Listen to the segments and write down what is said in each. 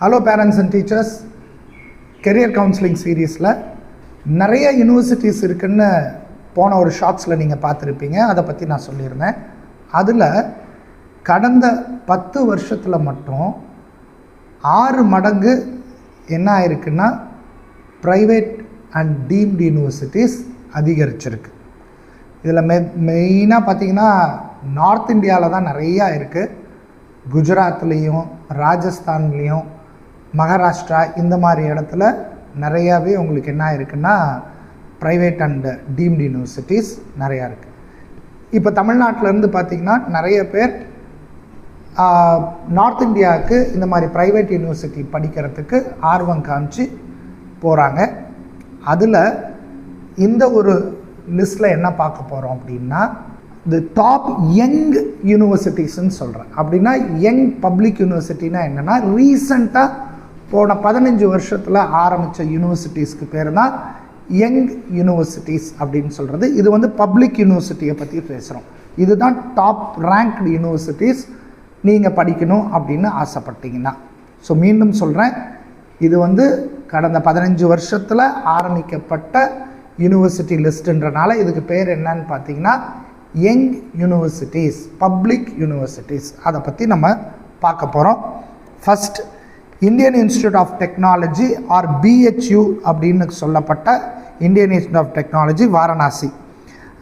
Hello parents and teachers career counselling சீரீஸில் நிறைய universities இருக்குன்னு போன ஒரு ஷார்ட்ஸில் நீங்கள் பார்த்துருப்பீங்க. அதை பற்றி நான் சொல்லியிருந்தேன். அதில் கடந்த பத்து வருஷத்தில் மட்டும் ஆறு மடங்கு என்ன ஆயிருக்குன்னா ப்ரைவேட் அண்ட் டீம்டு யூனிவர்சிட்டிஸ் அதிகரிச்சிருக்கு. இதில் மெ மெயினாக பார்த்தீங்கன்னா நார்த் இந்தியாவில் தான் நிறையா இருக்குது குஜராத்லேயும் ராஜஸ்தான்லேயும் மகாராஷ்டிரா இந்த மாதிரி இடத்துல நிறையாவே உங்களுக்கு என்ன இருக்குன்னா ப்ரைவேட் அண்ட் டீம்டு யூனிவர்சிட்டிஸ் நிறையா இருக்குது இப்போ தமிழ்நாட்டிலேருந்து பார்த்திங்கன்னா நிறைய பேர் நார்த் இந்தியாவுக்கு இந்த மாதிரி ப்ரைவேட் யூனிவர்சிட்டி படிக்கிறதுக்கு ஆர்வம் காமிச்சு போகிறாங்க அதில் இந்த ஒரு லிஸ்ட்டில் என்ன பார்க்க போகிறோம் அப்படின்னா தி டாப் யங் யூனிவர்சிட்டிஸ்ன்னு சொல்கிறேன் அப்படின்னா யங் பப்ளிக் யூனிவர்சிட்டினா என்னென்னா ரீசண்டாக போன பதினஞ்சு வருஷத்தில் ஆரம்பித்த யூனிவர்சிட்டிஸ்க்கு பேர் தான் யங் யூனிவர்சிட்டிஸ் அப்படின்னு சொல்கிறது இது வந்து பப்ளிக் யூனிவர்சிட்டியை பற்றி பேசுகிறோம் இதுதான் டாப் ரேங்க்டு யூனிவர்சிட்டிஸ் நீங்கள் படிக்கணும் அப்படின்னு ஆசைப்பட்டீங்கன்னா. ஸோ மீண்டும் சொல்கிறேன் இது வந்து கடந்த பதினஞ்சு வருஷத்தில் ஆரம்பிக்கப்பட்ட யூனிவர்சிட்டி லிஸ்ட்டுன்றனால இதுக்கு பேர் என்னன்னு பார்த்தீங்கன்னா யங் யூனிவர்சிட்டிஸ் பப்ளிக் யூனிவர்சிட்டிஸ் அதை பற்றி நம்ம பார்க்க போகிறோம் first Indian institute of technology or BHU அப்படின்னு சொல்லப்பட்ட Indian institute of technology Varanasi.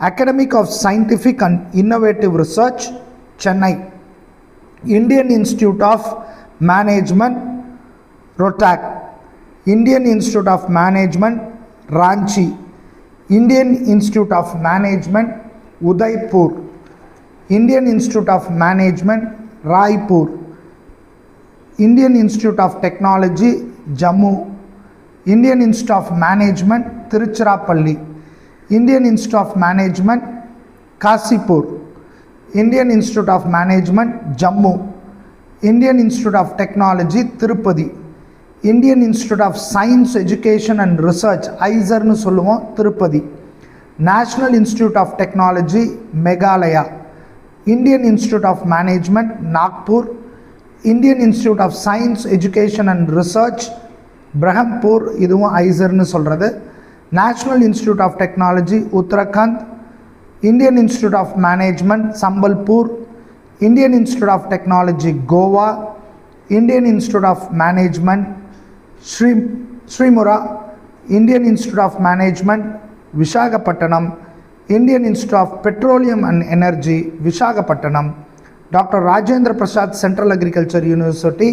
Academic of scientific and innovative research Chennai Indian institute of management Rohtak Indian institute of management Ranchi Indian institute of management Udaipur Indian institute of management Raipur Indian institute of technology Jammu Indian institute of management Tiruchirappalli Indian institute of management Kashipur Indian institute of management Jammu Indian institute of technology Tirupati Indian institute of science education and research ஐசர்னு சொல்லுவோம் Tirupati national institute of technology Meghalaya Indian institute of management Nagpur Indian institute of science education and research Berhampur இதுவும் ஐசர்னு சொல்கிறது national institute of technology Uttarakhand Indian institute of management Sambalpur Indian institute of technology Goa Indian institute of management Sri Sirmaur Indian institute of management Visakhapatnam Indian institute of petroleum and energy Visakhapatnam doctor Rajendra Prasad central agriculture university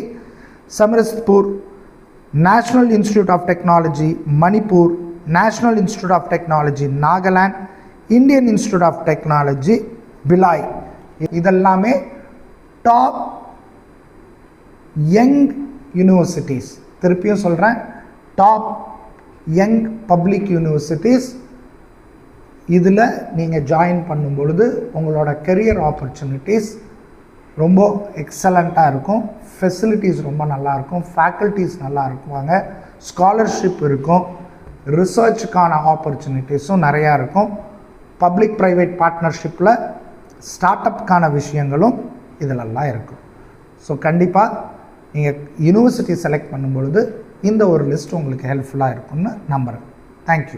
Samastipur national institute of technology Manipur national institute of technology Nagaland Indian institute of technology Bhilai. இதெல்லாமே top young universities. திருப்பியும் சொல்கிறேன் top young public universities. இதில் நீங்கள் join பண்ணும் பொழுது உங்களோட career opportunities ரொம்ப எக்ஸலண்ட்டாக இருக்கும். ஃபெசிலிட்டிஸ் ரொம்ப நல்லாயிருக்கும். ஃபேக்கல்ட்டிஸ் நல்லா இருக்குவாங்க. ஸ்காலர்ஷிப் இருக்கும். ரிசர்ச்சுக்கான ஆப்பர்ச்சுனிட்டிஸும் நிறையா இருக்கும். பப்ளிக் ப்ரைவேட் பார்ட்னர்ஷிப்பில் ஸ்டார்ட் அப்க்கான விஷயங்களும் இதிலெல்லாம் இருக்கும். ஸோ கண்டிப்பாக நீங்கள் யூனிவர்சிட்டி செலக்ட் பண்ணும் பொழுது இந்த ஒரு லிஸ்ட் உங்களுக்கு ஹெல்ப்ஃபுல்லாக இருக்கும்னு நம்புகிறேன் தேங்க்யூ